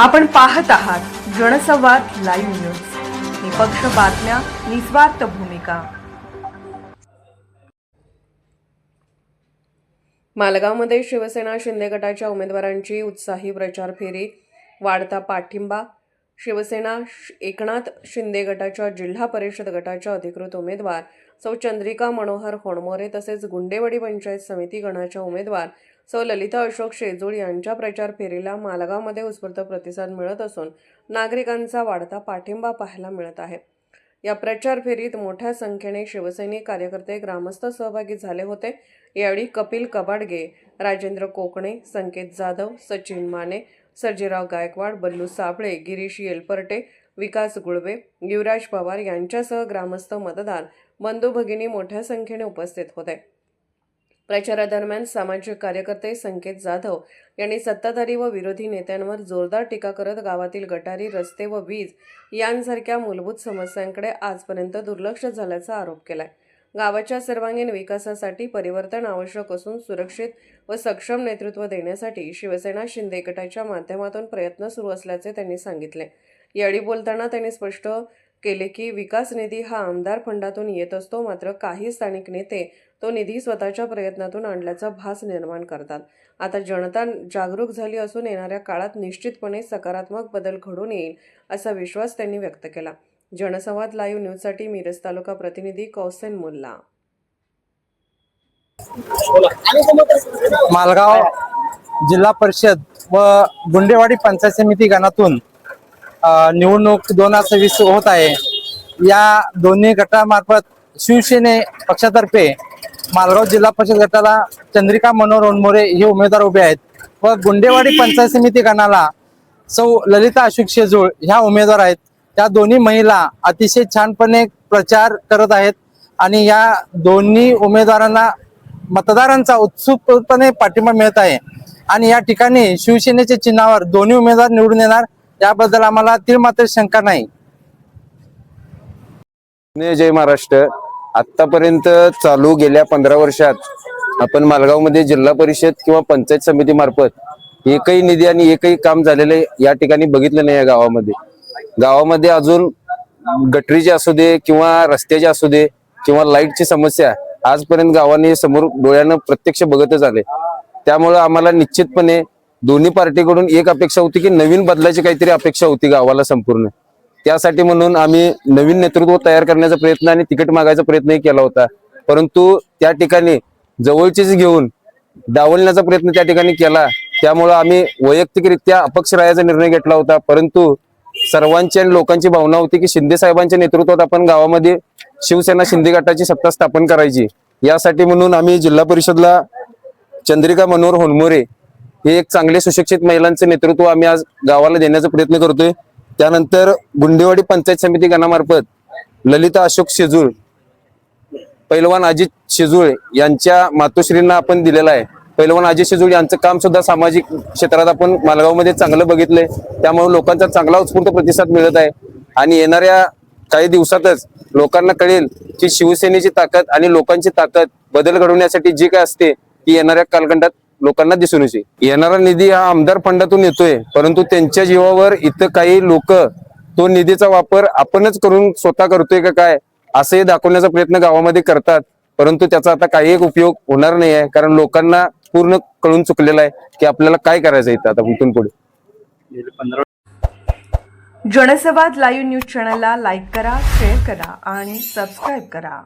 आपण पाहत आहात जनसंवाद लाईव्ह न्यूज. निपक्ष बातम्या निस्वार्थ भूमिका. मालगावमध्ये शिवसेना शिंदे गटाच्या उमेदवारांची उत्साही प्रचार फेरी. वाढता पाठिंबा. शिवसेना एकनाथ शिंदे गटाच्या जिल्हा परिषद गटाच्या अधिकृत उमेदवार. सौ चंद्रिका मनोहर होणमोरे तसेच गुंडेवाडी पंचायत समिती गणाच्या उमेदवार. सौ ललिता अशोक शेजूळ यांच्या प्रचार फेरीला मालगावमध्ये उत्स्फूर्त प्रतिसाद मिळत असून नागरिकांचा वाढता पाठिंबा पाहायला मिळत आहे. या प्रचार फेरीत मोठ्या संख्येने शिवसैनिक कार्यकर्ते ग्रामस्थ सहभागी झाले होते. यावेळी कपिल कबाडगे राजेंद्र कोकणे संकेत जाधव सचिन माने सर्जीराव गायकवाड बल्लू साबळे गिरीश येलपर्टे विकास गुळवे युवराज पवार यांच्यासह ग्रामस्थ मतदार बंधू भगिनी मोठ्या संख्येने उपस्थित होते. प्रचारादरम्यान सामाजिक कार्यकर्ते संकेत जाधव यांनी सत्ताधारी व विरोधी नेत्यांवर जोरदार टीका करत गावातील गटारी रस्ते व वीज यांसारख्या मूलभूत समस्यांकडे आजपर्यंत दुर्लक्ष झाल्याचा आरोप केलाय. गावाच्या सर्वांगीण विकासासाठी परिवर्तन आवश्यक असून सुरक्षित व सक्षम नेतृत्व देण्यासाठी शिवसेना शिंदे गटाच्या माध्यमातून प्रयत्न सुरू असल्याचे त्यांनी सांगितले. यावेळी बोलताना त्यांनी स्पष्ट केले की विकास निधी हा आमदार फंडातून येत असतो मात्र काही स्थानिक नेते तो निधी स्वतःच्या प्रयत्नातून आणल्याचा भास निर्माण करतात. आता जनता जागरूक झाली असून येणाऱ्या काळात निश्चितपणे सकारात्मक बदल घडून येईल असा विश्वास त्यांनी व्यक्त केला. जनसंवाद लाईव्ह न्यूजसाठी मिरज तालुका प्रतिनिधी कौसेन मुल्ला. मालगाव जिल्हा परिषद व गुंडेवाडी पंचायत समिती गणातून निवडणूक दोन हजार सव्वीस होत आहे. या दोन्ही गटामार्फत शिवसेने पक्षातर्फे मालगाव जिल्हा परिषद गटाला चंद्रिका मनोहर ओनमोरे हे उमेदवार उभे आहेत. व गुंडेवाडी पंचायत समिती गणाला सौ ललिता अशोक शेजूळ ह्या उमेदवार आहेत. त्या दोन्ही महिला अतिशय छानपणे प्रचार करत आहेत आणि या दोन्ही उमेदवारांना मतदारांचा उत्सुकपणे पाठिंबा मिळत आहे. आणि या ठिकाणी शिवसेनेच्या चिन्हावर दोन्ही उमेदवार निवडून येणार. त्याबद्दल आम्हाला ती मात्र शंका नाही. जय महाराष्ट्र. आतापर्यंत चालू गेल्या पंधरा वर्षात आपण मालगावमध्ये जिल्हा परिषद किंवा पंचायत समिती मार्फत एकही निधी आणि एकही काम झालेले या ठिकाणी बघितलं नाही या गावामध्ये. गावामध्ये अजून गटरीचे असू दे किंवा रस्त्याचे असू दे किंवा लाईटची समस्या आजपर्यंत गावाने समोर डोळ्यानं प्रत्यक्ष बघतच आले. त्यामुळं आम्हाला निश्चितपणे दोन्ही पार्टीकडून एक अपेक्षा होती की नवीन बदलाची काहीतरी अपेक्षा होती गावाला संपूर्ण. त्यासाठी म्हणून आम्ही नवीन नेतृत्व तयार करण्याचा प्रयत्न आणि तिकीट मागायचा प्रयत्नही केला होता. परंतु त्या ठिकाणी जवळचीच घेऊन डावलण्याचा प्रयत्न त्या ठिकाणी केला. त्यामुळं आम्ही वैयक्तिकरित्या अपक्ष राहायचा निर्णय घेतला होता. परंतु सर्वांची आणि लोकांची भावना होती की शिंदे साहेबांच्या नेतृत्वात आपण गावामध्ये शिवसेना शिंदे गटाची सत्ता स्थापन करायची. यासाठी म्हणून आम्ही जिल्हा परिषदला चंद्रिका मनोहर होनमोरे हे एक चांगले सुशिक्षित महिलांचं नेतृत्व आम्ही आज गावाला देण्याचा प्रयत्न करतोय. त्यानंतर गुंडेवाडी पंचायत समिती गणामार्फत ललिता अशोक शेजूळ पैलवान अजित शेजूळ यांच्या मातोश्रींना आपण दिलेला आहे. पैलवान अजित शेजूळ यांचं काम सुद्धा सामाजिक क्षेत्रात आपण मालगावमध्ये चांगलं बघितलंय. त्यामुळे लोकांचा चांगला उत्स्फूर्त प्रतिसाद मिळत आहे. आणि येणाऱ्या काही दिवसातच लोकांना कळेल की शिवसेनेची ताकद आणि लोकांची ताकद बदल घडवण्यासाठी जी काय असते ती येणाऱ्या कालखंडात लोकांना दिसून येते. येणारा निधी हा आमदार फंडातून येतोय परंतु त्यांच्या जीवावर इथं काही लोक तो निधीचा वापर आपणच करून स्वतः करतोय का काय असे दाखवण्याचा प्रयत्न गावामध्ये करतात परंतु त्याचा आता काही एक उपयोग होणार नाही आहे कारण लोकांना पूर्ण कळून चुकलेला आहे की आपल्याला काय करायचं इथं आता इथून पुढे. जनसंवाद लाईव्ह न्यूज चॅनलला लाईक करा शेअर करा आणि सबस्क्राईब करा.